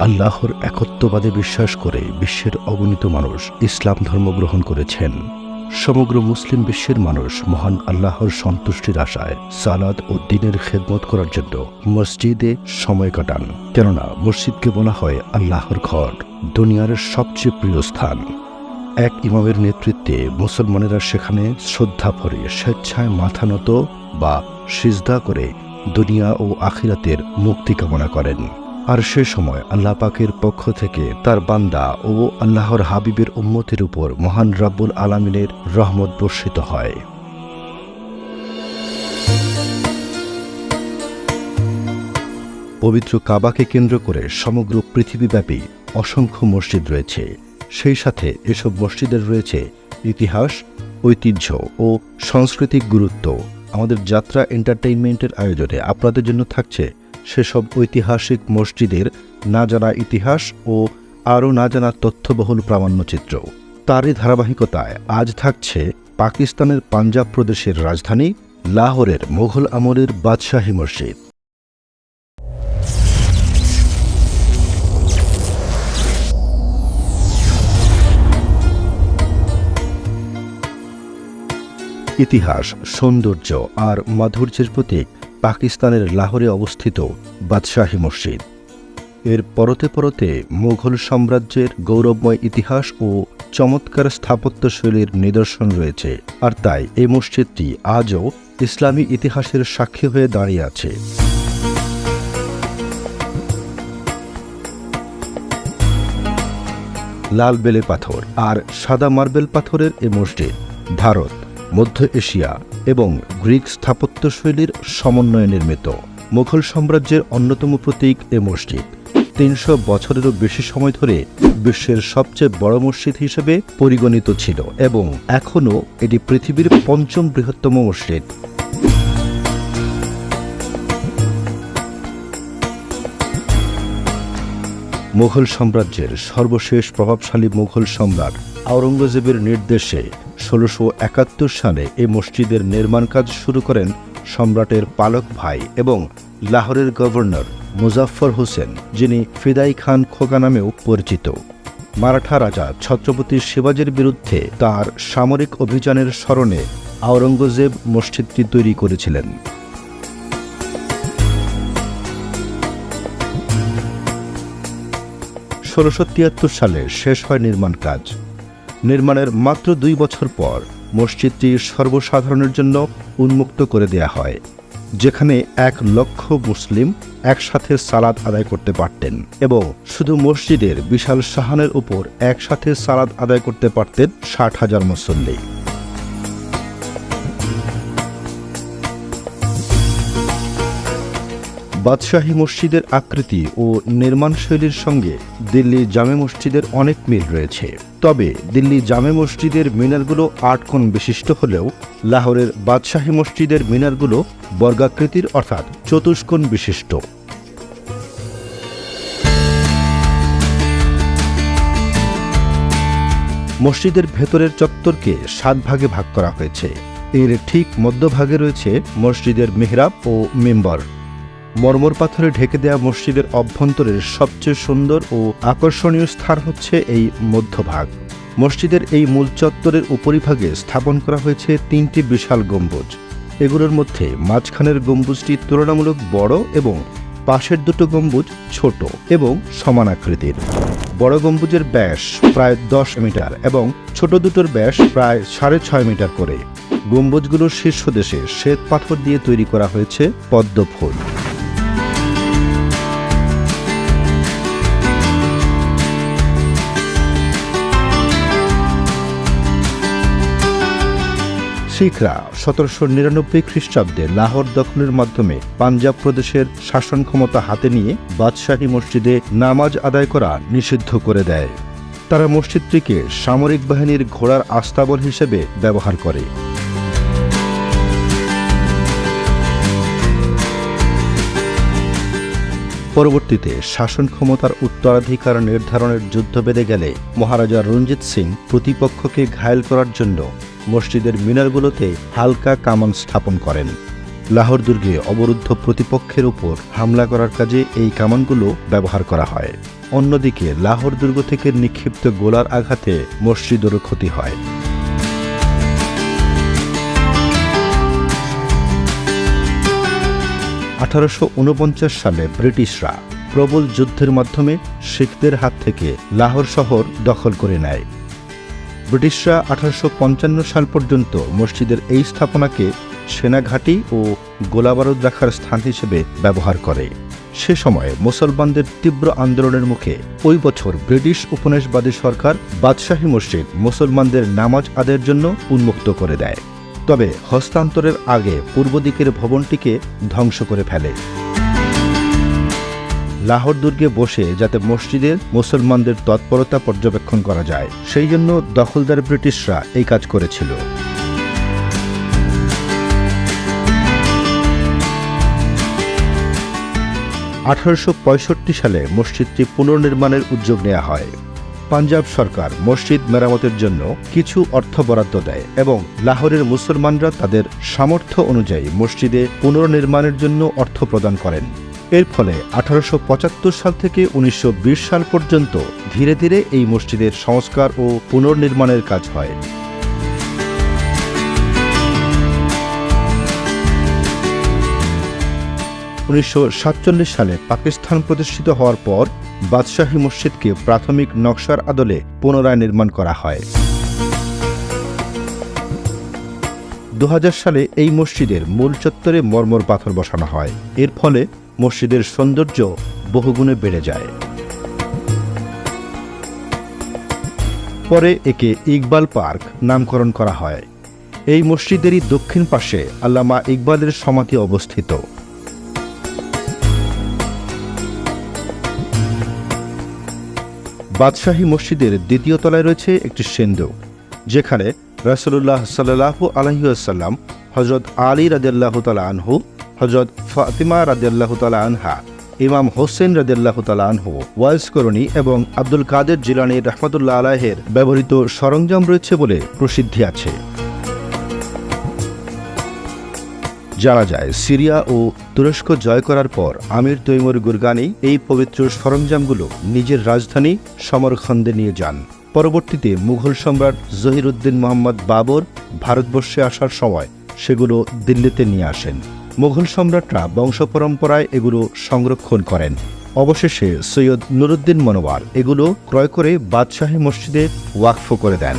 আল্লাহর একত্ববাদে বিশ্বাস করে বিশ্বের অগণিত মানুষ ইসলাম ধর্ম গ্রহণ করেছেন। সমগ্র মুসলিম বিশ্বের মানুষ মহান আল্লাহর সন্তুষ্টির আশায় সালাদ ও দিনের খেদমত করার জন্য মসজিদে সময় কাটান। কেননা মসজিদকে বলা হয় আল্লাহর ঘর, দুনিয়ার সবচেয়ে প্রিয় স্থান। এক ইমামের নেতৃত্বে মুসলমানেরা সেখানে শ্রদ্ধা ভরে স্বেচ্ছায় মাথা নত বা সিজদা করে দুনিয়া ও আখিরাতের মুক্তি কামনা করেন। আর সে সময় আল্লাহ পাকের পক্ষ থেকে তার বান্দা ও আল্লাহর হাবিবের উম্মতের উপর মহান রাব্বুল আলামিনের রহমত বর্ষিত হয়। পবিত্র কাবাকে কেন্দ্র করে সমগ্র পৃথিবীব্যাপী অসংখ্য মসজিদ রয়েছে। সেই সাথে এসব মসজিদের রয়েছে ইতিহাস, ঐতিহ্য ও সাংস্কৃতিক গুরুত্ব। আমাদের যাত্রা এন্টারটেইনমেন্টের আয়োজনে আপনাদের জন্য থাকছে সেসব ঐতিহাসিক মসজিদের না জানা ইতিহাস ও আরও না জানা তথ্যবহুল প্রামাণ্যচিত্র তারই ধারাবাহিকতায় আজ থাকছে পাকিস্তানের পাঞ্জাব প্রদেশের রাজধানী লাহোরের মোঘল আমলের বাদশাহী মসজিদ। ইতিহাস, সৌন্দর্য আর মাধুর্যের প্রতীক পাকিস্তানের লাহোরে অবস্থিত বাদশাহী মসজিদ। এর পরতে পরতে মুঘল সাম্রাজ্যের গৌরবময় ইতিহাস ও চমৎকার স্থাপত্যশৈলীর নিদর্শন রয়েছে আর তাই এই মসজিদটি আজও ইসলামী ইতিহাসের সাক্ষী হয়ে দাঁড়িয়ে আছে। লাল বেলে পাথর আর সাদা মার্বেল পাথরের এ মসজিদ, ভারত। মধ্য এশিয়া এবং গ্রিক স্থাপত্যশৈলীর সমন্বয়ে নির্মিত। মুঘল সাম্রাজ্যের অন্যতম প্রতীক এ মসজিদ। তিনশো বছরেরও বেশি সময় ধরে বিশ্বের সবচেয়ে বড় মসজিদ হিসেবে পরিগণিত ছিল এবং এখনও এটি পৃথিবীর পঞ্চম বৃহত্তম মসজিদ। মুঘল সাম্রাজ্যের সর্বশেষ প্রভাবশালী মুঘল সম্রাট আওরঙ্গজেবের নির্দেশে ষোলোশো একাত্তর সালে এই মসজিদের নির্মাণ কাজ শুরু করেন সম্রাটের পালক ভাই এবং লাহোরের গভর্নর মুজাফফর হোসেন, যিনি ফিদাই খান খোকা নামেও পরিচিত। মারাঠা রাজা ছত্রপতি শিবাজীর বিরুদ্ধে তার সামরিক অভিযানের স্মরণে আওরঙ্গজেব মসজিদটি তৈরি করেছিলেন। ষোলোশো সালে শেষ হয় নির্মাণ কাজ। নির্মাণের মাত্র দুই বছর পর মসজিদটি সর্বসাধারণের জন্য উন্মুক্ত করে দেয়া হয়, যেখানে এক লক্ষ মুসলিম একসাথে সালাদ আদায় করতে পারতেন এবং শুধু মসজিদের বিশাল সাহানের উপর একসাথে সালাদ আদায় করতে পারতেন ষাট হাজার মুসল্লি। বাদশাহী মসজিদের আকৃতি ও নির্মাণশৈলীর সঙ্গে দিল্লি জামে মসজিদের অনেক মিল রয়েছে। তবে দিল্লি জামে মসজিদের মিনারগুলো আট কোণ বিশিষ্ট হলেও লাহোরের বাদশাহী মসজিদের মিনারগুলো বর্গাকৃতির অর্থাৎ চতুষ্কোণ বিশিষ্ট। মসজিদের ভেতরের চত্বরকে সাত ভাগে ভাগ করা হয়েছে। এর ঠিক মধ্যভাগে রয়েছে মসজিদের মেহরাব ও মেম্বর। মর্মর পাথরে ঢেকে দেওয়া মসজিদের অভ্যন্তরের সবচেয়ে সুন্দর ও আকর্ষণীয় স্থান হচ্ছে এই মধ্যভাগ। মসজিদের এই মূল চত্বরের উপরিভাগে স্থাপন করা হয়েছে তিনটি বিশাল গম্বুজ। এগুলোর মধ্যে মাঝখানের গম্বুজটি তুলনামূলক বড় এবং পাশের দুটো গম্বুজ ছোট এবং সমান আকৃতির। বড় গম্বুজের ব্যাস প্রায় দশ মিটার এবং ছোট দুটোর ব্যাস প্রায় সাড়ে ছয় মিটার করে। গম্বুজগুলোর শীর্ষদেশে শ্বেত পাথর দিয়ে তৈরি করা হয়েছে পদ্ম শিখরা সতেরোশো নিরানব্বই খ্রিস্টাব্দে লাহোর দখলের মাধ্যমে পাঞ্জাব প্রদেশের শাসন ক্ষমতা হাতে নিয়ে বাদশাহী মসজিদে নামাজ আদায় করা নিষিদ্ধ করে দেয়। তারা মসজিদটিকে সামরিক বাহিনীর ঘোড়ার আস্তাবল হিসেবে ব্যবহার করে। পরবর্তীতে শাসন ক্ষমতার উত্তরাধিকার নির্ধারণের যুদ্ধ বেঁধে গেলে মহারাজা রঞ্জিত সিং প্রতিপক্ষকে ঘায়েল করার জন্য মসজিদের মিনারগুলোতে হালকা কামান স্থাপন করেন। লাহোর দুর্গে অবরুদ্ধ প্রতিপক্ষের উপর হামলা করার কাজে এই কামানগুলো ব্যবহার করা হয়। অন্যদিকে, লাহোর দুর্গ থেকে নিক্ষিপ্ত গোলার আঘাতে মসজিদেরও ক্ষতি হয়। আঠারোশো ঊনপঞ্চাশ সালে ব্রিটিশরা প্রবল যুদ্ধের মাধ্যমে শিখদের হাত থেকে লাহোর শহর দখল করে নেয়। ব্রিটিশরা আঠারোশো পঞ্চান্ন সাল পর্যন্ত মসজিদের এই স্থাপনাকে সেনাঘাঁটি ও গোলাবারুদ রাখার স্থান হিসেবে ব্যবহার করে। সে সময়ে মুসলমানদের তীব্র আন্দোলনের মুখে ওই বছর ব্রিটিশ উপনিবেশবাদী সরকার বাদশাহী মসজিদ মুসলমানদের নামাজ আদায়ের জন্য উন্মুক্ত করে দেয়। তবে হস্তান্তরের আগে পূর্ব দিকের ভবনটিকে ধ্বংস করে ফেলে। লাহোর দুর্গে বসে যাতে মসজিদের মুসলমানদের তৎপরতা পর্যবেক্ষণ করা যায়, সেই জন্য দখলদার ব্রিটিশরা এই কাজ করেছিল। আঠারোশ পঁয়ষট্টি সালে মসজিদটি পুনর্নির্মাণের উদ্যোগ নেওয়া হয়। পাঞ্জাব সরকার মসজিদ মেরামতের জন্য কিছু অর্থ বরাদ্দ দেয় এবং লাহোরের মুসলমানরা তাদের সামর্থ্য অনুযায়ী মসজিদে পুনর্নির্মাণের জন্য অর্থ প্রদান করেন। এর ফলে আঠারোশো পঁচাত্তর সাল থেকে উনিশশো বিশ সাল পর্যন্ত ধীরে ধীরে এই মসজিদের সংস্কার ও পুনর্নির্মাণের কাজ হয়। উনিশশো সাতচল্লিশ সালে পাকিস্তান প্রতিষ্ঠিত হওয়ার পর বাদশাহী মসজিদকে প্রাথমিক নকশার আদলে পুনরায় নির্মাণ করা হয়। দু হাজার সালে এই মসজিদের মূল চত্বরে মর্মর পাথর বসানো হয়। এর ফলে মসজিদের সৌন্দর্য বহুগুণে বেড়ে যায়। পরে একে ইকবাল পার্ক নামকরণ করা হয়। এই মসজিদেরই দক্ষিণ পাশে আল্লামা ইকবালের সমাধি অবস্থিত। বাদশাহী মসজিদের দ্বিতীয় তলায় রয়েছে একটি সেন্দুক, যেখানে রাসুল্লাহ সাল্লাহু আলহিউসাল্লাম হজরত আলী রাজিয়াল্লাহ তালা আনহু হজরত ফাতিমা রাজিয়াল্লাহ তালা আনহা, ইমাম হোসেন রাজিয়াল্লাহ তালা আনহু ওয়াইস করণী এবং আব্দুল কাদের জিলানি রহমতুল্লাহ আলাহের ব্যবহৃত সরঞ্জাম রয়েছে বলে প্রসিদ্ধি আছে। জানা যায়, সিরিয়া ও তুরস্ক জয় করার পর আমির তৈমুর গুরগানি এই পবিত্র সরঞ্জামগুলো নিজের রাজধানী সমরখন্দে নিয়ে যান। পরবর্তীতে মুঘল সম্রাট জহিরুদ্দিন মোহাম্মদ বাবর ভারতবর্ষে আসার সময় সেগুলো দিল্লিতে নিয়ে আসেন। মুঘল সম্রাটরা বংশ পরম্পরায় এগুলো সংরক্ষণ করেন। অবশেষে সৈয়দ নুরুদ্দিন মনোয়ার এগুলো ক্রয় করে বাদশাহী মসজিদে ওয়াকফ করে দেন।